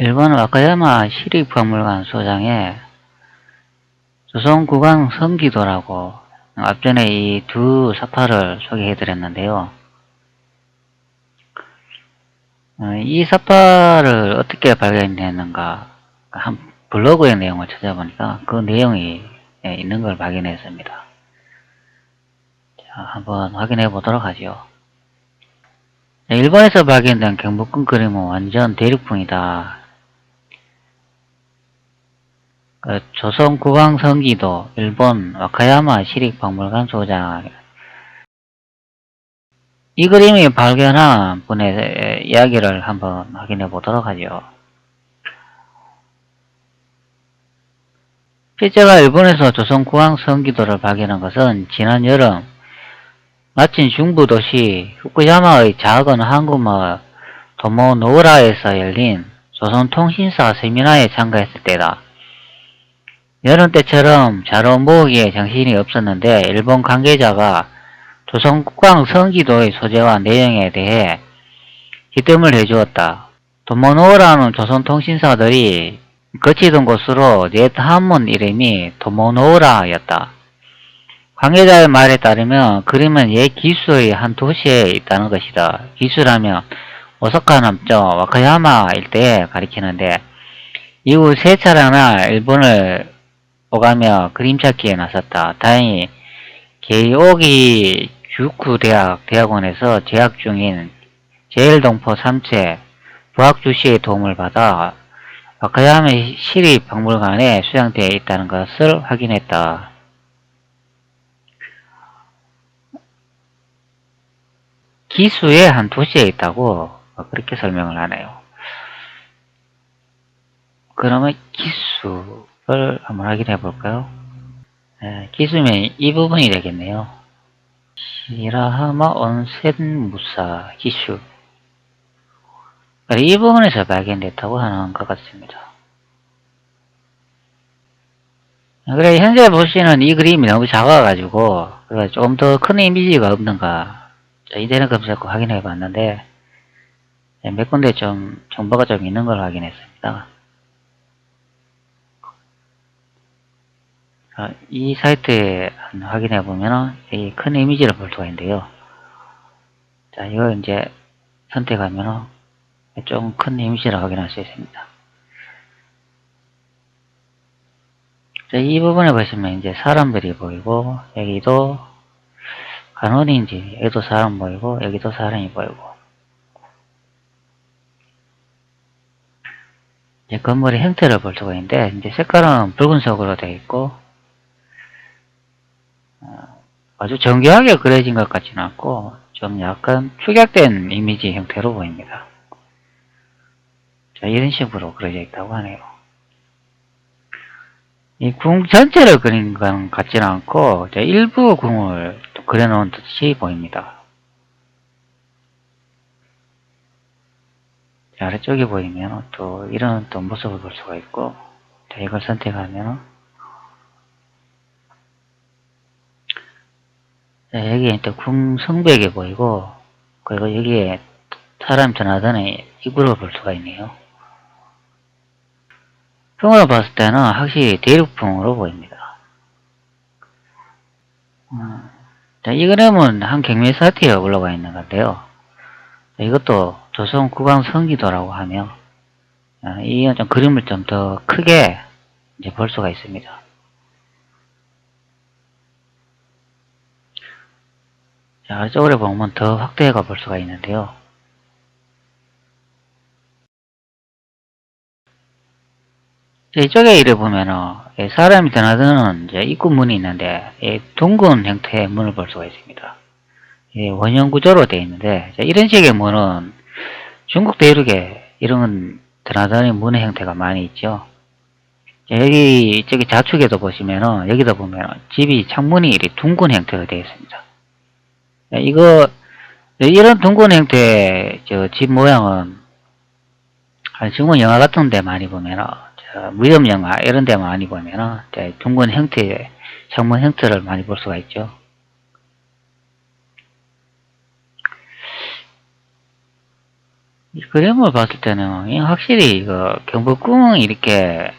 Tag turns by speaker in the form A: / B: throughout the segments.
A: 일본 와카야마 시립박물관 소장에 조선국왕 성기도라고 앞전에 이 두 사파를 소개해 드렸는데요. 어, 이 사파를 어떻게 발견했는가 한 블로그의 내용을 찾아보니까 그 내용이 예, 있는 걸 발견했습니다. 자, 한번 확인해 보도록 하죠. 네, 일본에서 발견된 경복궁 그림은 완전 대륙풍이다. 그 조선 국왕 성기도 일본 와카야마 시립박물관 소장 이 그림이 발견한 분의 이야기를 한번 확인해 보도록 하죠. 실제가 일본에서 조선 국왕 성기도를 발견한 것은 지난 여름 마친 중부 도시 후쿠야마의 작은 한국마을 도모노우라에서 열린 조선통신사 세미나에 참가했을 때다. 여름 때처럼 자료 모으기에 정신이 없었는데 일본 관계자가 조선 국왕 성기도의 소재와 내용에 대해 기뜸을 해주었다. 도모노우라는 조선 통신사들이 거치던 곳으로 옛 한문 이름이 도모노우라였다. 관계자의 말에 따르면 그림은 옛 기수의 한 도시에 있다는 것이다. 기수라면 오사카 남쪽 와카야마 일대에 가리키는데 이후 세 차례나 일본을 오가며 그림 찾기에 나섰다. 다행히 게이오기 주쿠 대학 대학원에서 재학 중인 제일동포 3채 부학주 씨의 도움을 받아 와카야마 시립 박물관에 수양되어 있다는 것을 확인했다. 기수의 한 도시에 있다고 그렇게 설명을 하네요. 그러면 기수 를 한번 확인해 볼까요? 네, 기수면 이 부분이 되겠네요. 시라하마 온센 무사 기수 이 부분에서 발견됐다고 하는 것 같습니다. 그래 현재 보시는 이 그림이 너무 작아가지고 좀더큰 이미지가 없는가 인터넷 검색고 확인해 봤는데 몇 군데 좀 정보가 좀 있는 걸 확인했습니다. 이 사이트에 확인해 보면 이큰 이미지를 볼 수가 있는데요. 자, 이거 이제 선택하면 좀큰 이미지를 확인할 수 있습니다. 자, 이 부분에 보시면 이제 사람들이 보이고 여기도 간원인지 여기도 사람 보이고 여기도 사람이 보이고 이제 건물의 형태를 볼 수가 있는데 이제 색깔은 붉은색으로 되어 있고 어, 아주 정교하게 그려진 것 같지는 않고 좀 약간 축약된 이미지 형태로 보입니다. 자, 이런 식으로 그려져 있다고 하네요. 이 궁 전체를 그린 건 같지는 않고 일부 궁을 그려놓은 듯이 보입니다. 자, 아래쪽에 보이면 또 이런 또 모습을 볼 수가 있고 자, 이걸 선택하면 자, 여기에 또 궁성벽이 보이고 그리고 여기에 사람 전화단의 입구를 볼 수가 있네요. 평으로 봤을 때는 확실히 대륙풍으로 보입니다. 음, 자, 이 그림은 한 경매 사이트에 올라가 있는 건데요. 자, 이것도 조선 국왕 성기도라고 하며 아, 이건 좀 그림을 좀 더 크게 이제 볼 수가 있습니다. 자, 아래쪽으로 보면 더 확대해가 볼 수가 있는데요. 자, 이쪽에 이래 보면은 예, 사람이 드나드는 이제 입구 문이 있는데 이 둥근 형태의 문을 볼 수가 있습니다. 이 원형 구조로 되어 있는데 자, 이런 식의 문은 중국 대륙에 이런 드나드는 문의 형태가 많이 있죠. 자, 여기 저기 좌측에도 보시면은 여기도 보면은 집이 창문이 이렇게 둥근 형태로 되어 있습니다. 자, 이거 이런 둥근 형태의 집 모양은 중국 영화 같은 데 많이 보면은 무협 영화 이런 데 많이 보면은 둥근 형태의 창문 형태를 많이 볼 수가 있죠. 이 그림을 봤을 때는 이 확실히 이거 경복궁이 이렇게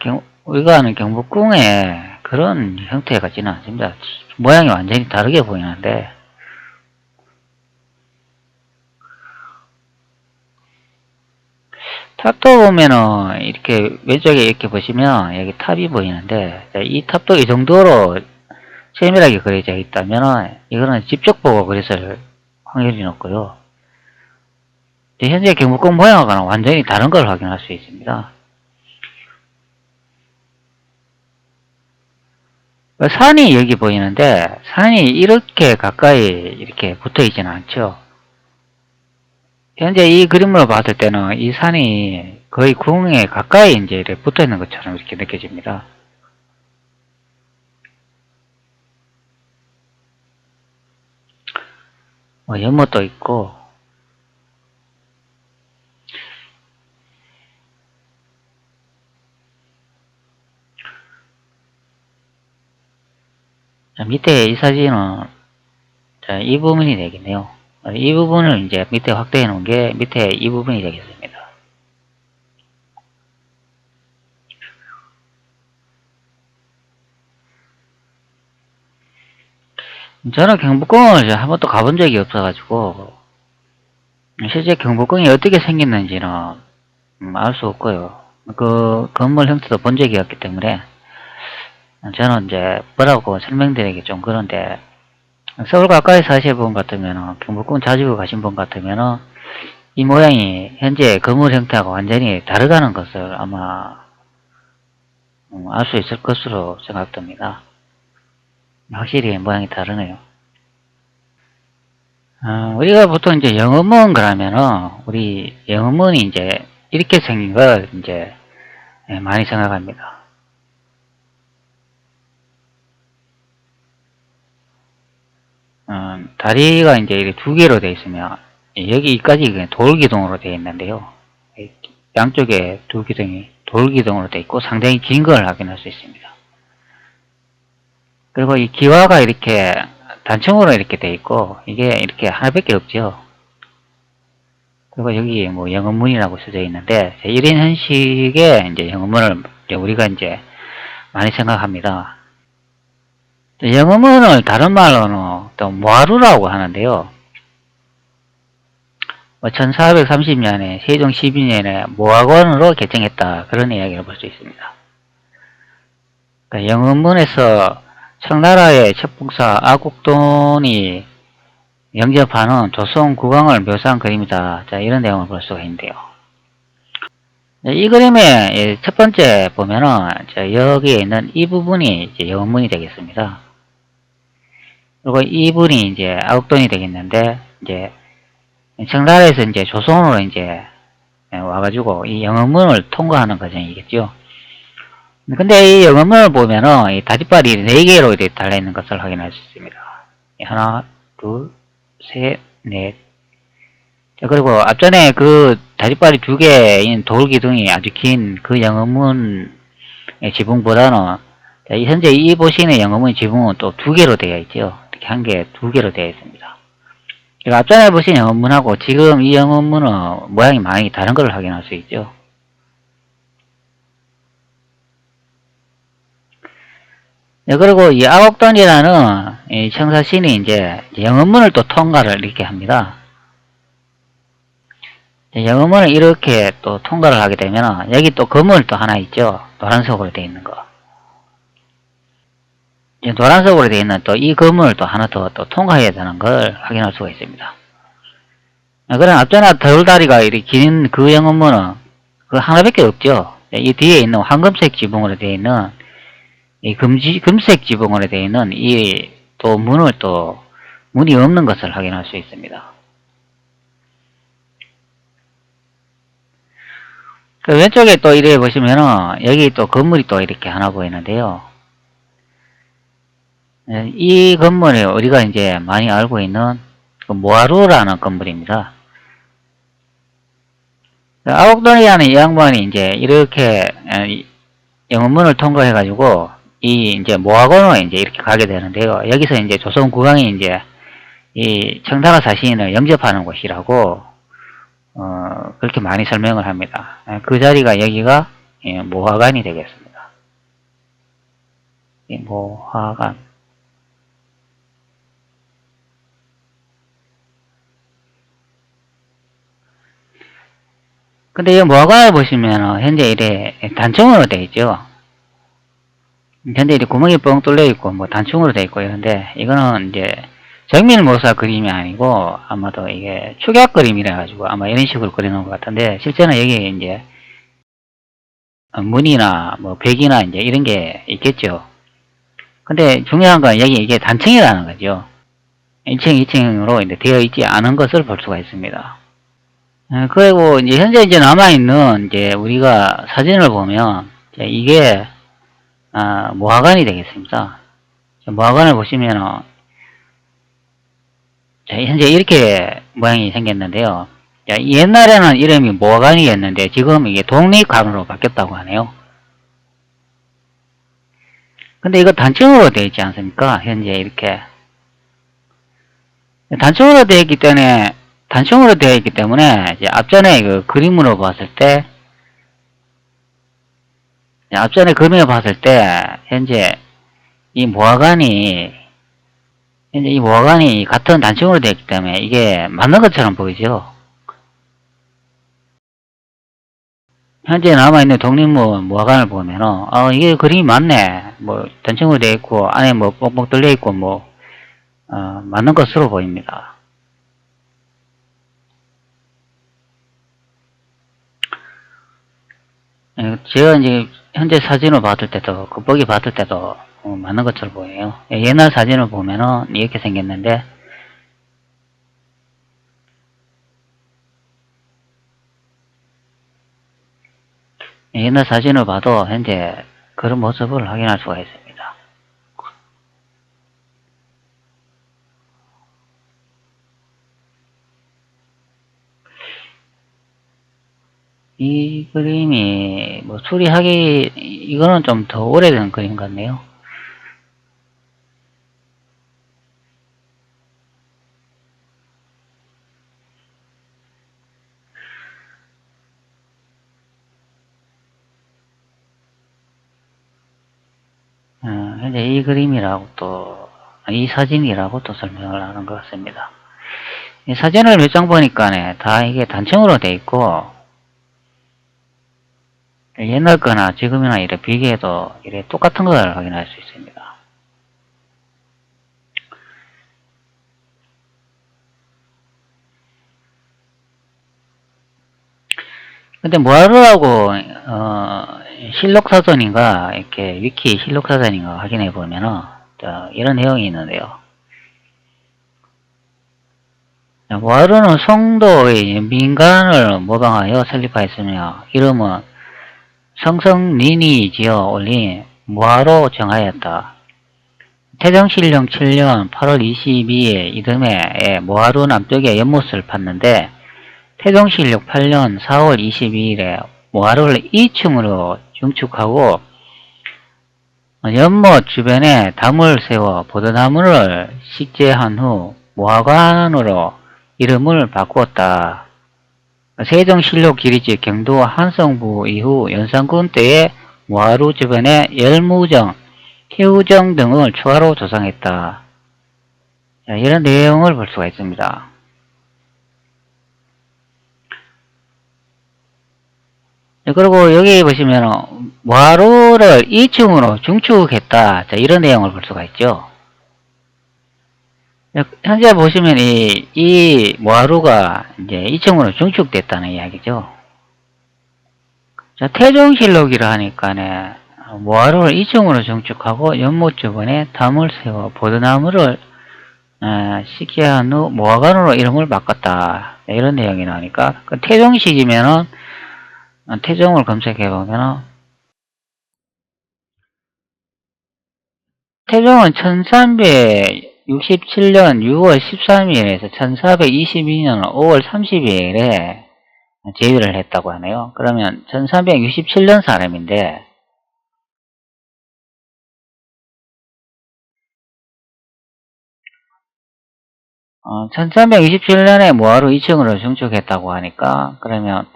A: 경, 우리가 아는 경복궁의 그런 형태 같지는 않습니다. 모양이 완전히 다르게 보이는데 탑도 보면은 이렇게 왼쪽에 이렇게 보시면 여기 탑이 보이는데 자, 이 탑도 이 정도로 세밀하게 그려져 있다면은 이거는 직접 보고 그랬을 확률이 높고요. 현재 경복궁 모양하고는 완전히 다른 걸 확인할 수 있습니다. 산이 여기 보이는데 산이 이렇게 가까이 이렇게 붙어 있지는 않죠. 현재 이 그림으로 봤을 때는 이 산이 거의 궁에 가까이 이제 붙어 있는 것처럼 이렇게 느껴집니다. 뭐 연못도 있고 자, 밑에 이 사진은 자, 이 부분이 되겠네요. 이 부분을 이제 밑에 확대해 놓은 게 밑에 이 부분이 되겠습니다. 저는 경복궁을 한 번도 가본 적이 없어가지고 실제 경복궁이 어떻게 생겼는지는 음, 알수 없고요. 그 건물 형태도 본 적이 없기 때문에 저는 이제 뭐라고 설명드리기 좀 그런데 서울 가까이 사실 분 같으면 경복궁 자주 가신 분 같으면 이 모양이 현재 건물 형태하고 완전히 다르다는 것을 아마 음, 알수 있을 것으로 생각됩니다. 확실히 모양이 다르네요. 어, 우리가 보통 이제 영어문 그러면은 우리 영어문이 이제 이렇게 생긴 걸 이제 예, 많이 생각합니다. 어, 다리가 이제 이렇게 두 개로 되어 있으면 여기까지 돌기둥으로 되어 있는데요. 양쪽에 두 기둥이 돌기둥으로 되어 있고 상당히 긴 걸 확인할 수 있습니다. 그리고 이 기와가 이렇게 단층으로 이렇게 돼 있고 이게 이렇게 하나밖에 없죠. 그리고 여기 뭐 영어문이라고 써져 있는데 이런 형식의 이제 영어문을 우리가 이제 많이 생각합니다. 영어문을 다른 말로는 또 모하루라고 하는데요. 1430년에 뭐 세종 12년에 모학원으로 개정했다 그런 이야기를 볼 수 있습니다. 그러니까 영어문에서 청나라의 첩북사 아국돈이 영접하는 조선 국왕을 묘사한 그림이다. 자, 이런 내용을 볼 수가 있는데요. 이 그림의 첫 번째 보면은 여기에 있는 이 부분이 영문이 되겠습니다. 그리고 이 분이 이제 아국돈이 되겠는데 이제 청나라에서 이제 조선으로 이제 와가지고 이 영문을 통과하는 과정이겠죠. 근데 이 영어문을 보면은 이 다리빨이 4개로 이렇게 달려있는 것을 확인할 수 있습니다. 하나, 둘, 셋, 넷. 자, 그리고 앞전에 그 다리빨이 두 개인 돌 기둥이 아주 긴 그 영어문의 지붕보다는 현재 이 보시는 영어문 지붕은 또 두 개로 되어 있죠. 이렇게 한 개, 두 개로 되어 있습니다. 앞전에 보신 영어문하고 지금 이 영어문은 모양이 많이 다른 걸 확인할 수 있죠. 네, 그리고 이 아옥돈이라는 이 청사신이 이제 영어문을 또 통과를 이렇게 합니다. 영어문을 이렇게 또 통과를 하게 되면 여기 또 건물 또 하나 있죠. 노란색으로 되어 있는 거. 노란색으로 되어 있는 또 이 건물을 또 하나 더 또 통과해야 되는 걸 확인할 수가 있습니다. 그럼 앞전에 돌다리가 이렇게 긴 그 영어문은 그 하나밖에 없죠. 이 뒤에 있는 황금색 지붕으로 되어 있는 이 금지, 금색 지붕으로 되어 있는 이 또 문을 또 문이 없는 것을 확인할 수 있습니다. 그 왼쪽에 또 이래 보시면은 여기 또 건물이 또 이렇게 하나 보이는데요. 네, 이 건물이 우리가 이제 많이 알고 있는 그 모하루라는 건물입니다. 그 아옥돈이라는 이 양반이 이제 이렇게 영문문을 통과해 가지고 이 이제 모학원으로 이제 이렇게 가게 되는데요. 여기서 이제 조선 국왕이 이제 이 청당화 사신을 영접하는 곳이라고 어, 그렇게 많이 설명을 합니다. 아, 그 자리가 여기가 예, 모화관이 되겠습니다. 이 모화관 근데 이 모화관을 보시면 현재 이래 단층으로 되어 있죠. 현재 이렇게 구멍이 뻥 뚫려 있고 뭐 단층으로 되어 있고 이런데 이거는 이제 정밀 모사 그림이 아니고 아마도 이게 축약 그림이라 가지고 아마 이런 식으로 그려놓은 것 같은데 실제는 여기 이제 문이나 뭐 벽이나 이제 이런 게 있겠죠. 근데 중요한 건 여기 이게 단층이라는 거죠. 1층, 2층으로 이제 되어 있지 않은 것을 볼 수가 있습니다. 어, 그리고 이제 현재 이제 남아있는 이제 우리가 사진을 보면 이게 아, 모화관이 되겠습니다. 모화관을 보시면은 자, 현재 이렇게 모양이 생겼는데요. 자, 옛날에는 이름이 모화관이었는데 지금 이게 독립관으로 바뀌었다고 하네요. 근데 이거 단층으로 되어 있지 않습니까? 현재 이렇게 단층으로 되어 있기 때문에 단층으로 되어 있기 때문에 앞전에 그 그림으로 봤을 때 앞전에 그림을 봤을 때 현재 이 모화관이 현재 이 모화관이 같은 단층으로 되어 있기 때문에 이게 맞는 것처럼 보이죠. 현재 남아있는 독립문 모화관을 보면은 어 이게 그림이 맞네 뭐 단층으로 되어 있고 안에 뭐 뻑뻑 뚫려 있고 뭐 어, 맞는 것으로 보입니다. 제가 이제 현재 사진을 봤을 때도 겉보기 봤을 때도 어, 맞는 것처럼 보여요. 예, 옛날 사진을 보면은 이렇게 생겼는데 예, 옛날 사진을 봐도 현재 그런 모습을 확인할 수가 있습니다. 이 그림이 뭐 수리하기 이거는 좀 더 오래된 그림 같네요. 어, 현재 이 그림이라고 또, 이 사진이라고 또 설명을 하는 것 같습니다. 이 사진을 몇 장 보니까 다 이게 단층으로 돼 있고, 옛날 거나 지금이나 이래 비교해도 이래 똑같은 걸 확인할 수 있습니다. 근데 뭐하러라고 어, 실록사전인가 이렇게 위키 실록사전인가 확인해 보면은 이런 내용이 있는데요. 뭐하러는 성도의 민간을 모방하여 설립하였으며 이름은 성성린이 지어 올린 무화로 정하였다. 태정신령 7년 8월 22일 이듬해 무화루 남쪽에 연못을 팠는데 태정신력 8년 4월 22일에 무화루를 2층으로 중축하고 연못 주변에 담을 세워 보드나무를 식재한 후 무화관으로 이름을 바꾸었다. 세종실록 기리지 경도 한성부 이후 연산군 때에 무하루 주변에 열무정, 해우정 등을 추가로 조성했다. 자, 이런 내용을 볼 수가 있습니다. 그리고 여기 보시면 무하루를 2층으로 중축했다. 자, 이런 내용을 볼 수가 있죠. 현재 보시면 이, 이 모하루가 이제 2층으로 중축됐다는 이야기죠. 자, 태종실록이라 하니까네, 모하루를 2층으로 중축하고 연못 주변에 담을 세워 보드나무를 어, 식재한 후 모화관으로 이름을 바꿨다. 이런 내용이 나오니까 그 태종식이면은 어, 태종을 검색해 보면은 태종은 1300 67년 6월 13일에서 1422년 5월 30일에 제위를 했다고 하네요. 그러면 1367년 사람인데 어, 1327년에 모하루 2층으로 증축했다고 하니까 그러면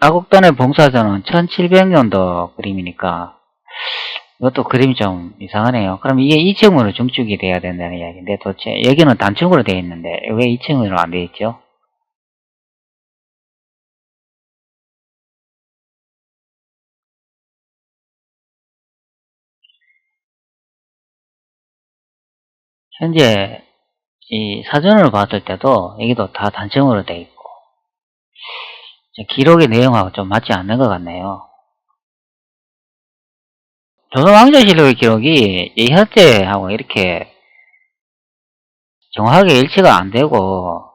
A: 가곡단의 봉사전은 1700년도 그림이니까 이것도 그림이 좀 이상하네요. 그럼 이게 2층으로 증축이 돼야 된다는 이야기인데 도대체 여기는 단층으로 되어 있는데 왜 2층으로 안 되어 있죠? 현재 이 사전으로 봤을 때도 여기도 다 단층으로 되어 있고 기록의 내용하고 좀 맞지 않는 것 같네요. 조선 왕조실록의 기록이 이 현재하고 이렇게 정확하게 일치가 안 되고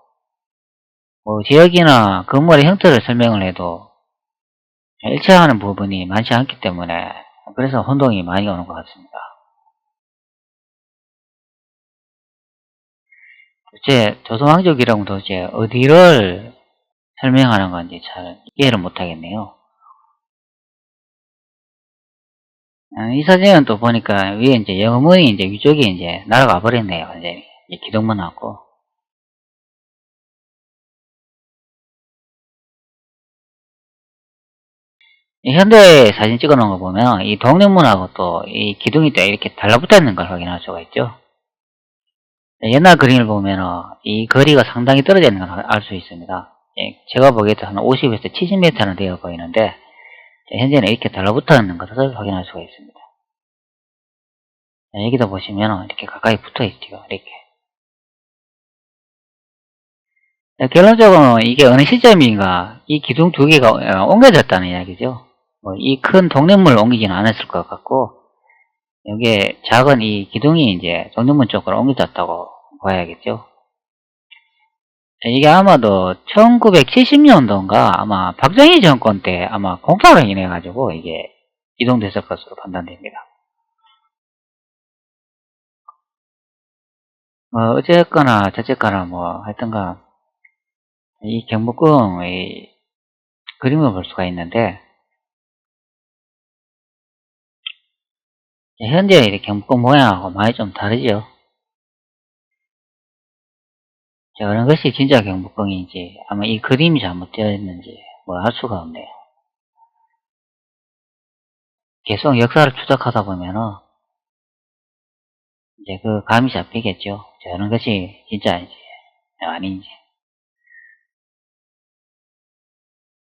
A: 뭐 지역이나 건물의 형태를 설명을 해도 일치하는 부분이 많지 않기 때문에 그래서 혼동이 많이 오는 것 같습니다. 도대체 조선왕조기록은 도대체 어디를 설명하는 건지 잘 이해를 못하겠네요. 이 사진은 또 보니까 위에 이제 영문이 이제 위쪽에 이제 날아가 버렸네요. 완전히. 이 기둥문하고. 이 현대 사진 찍어 놓은 거 보면 이 동력문하고 또 이 기둥이 또 이렇게 달라붙어 있는 걸 확인할 수가 있죠. 옛날 그림을 보면 이 거리가 상당히 떨어져 있는 걸 알 수 있습니다. 예, 제가 보기에도 한 50에서 70m는 되어 보이는데 현재는 이렇게 달라붙어 있는 것을 확인할 수가 있습니다. 네, 여기도 보시면 이렇게 가까이 붙어 있죠. 이렇게. 네, 결론적으로 이게 어느 시점인가 이 기둥 두 개가 어, 옮겨졌다는 이야기죠. 뭐 이 큰 동력문을 옮기지는 않았을 것 같고 여기에 작은 이 기둥이 이제 동력문 쪽으로 옮겨졌다고 봐야겠죠. 이게 아마도 1970년도인가 아마 박정희 정권 때 아마 공사로 인해 가지고 이게 이동됐을 것으로 판단됩니다. 어, 어쨌거나 저쨌거나 뭐 하여튼가 이 경복궁의 그림을 볼 수가 있는데 현재 이 경복궁 모양하고 많이 좀 다르죠. 자, 어느 것이 진짜 경복궁인지 아마 이 그림이 잘못되어 있는지 뭐 알 수가 없네요. 계속 역사를 추적하다 보면은 이제 그 감이 잡히겠죠. 자, 어느 것이 진짜인지 아닌지.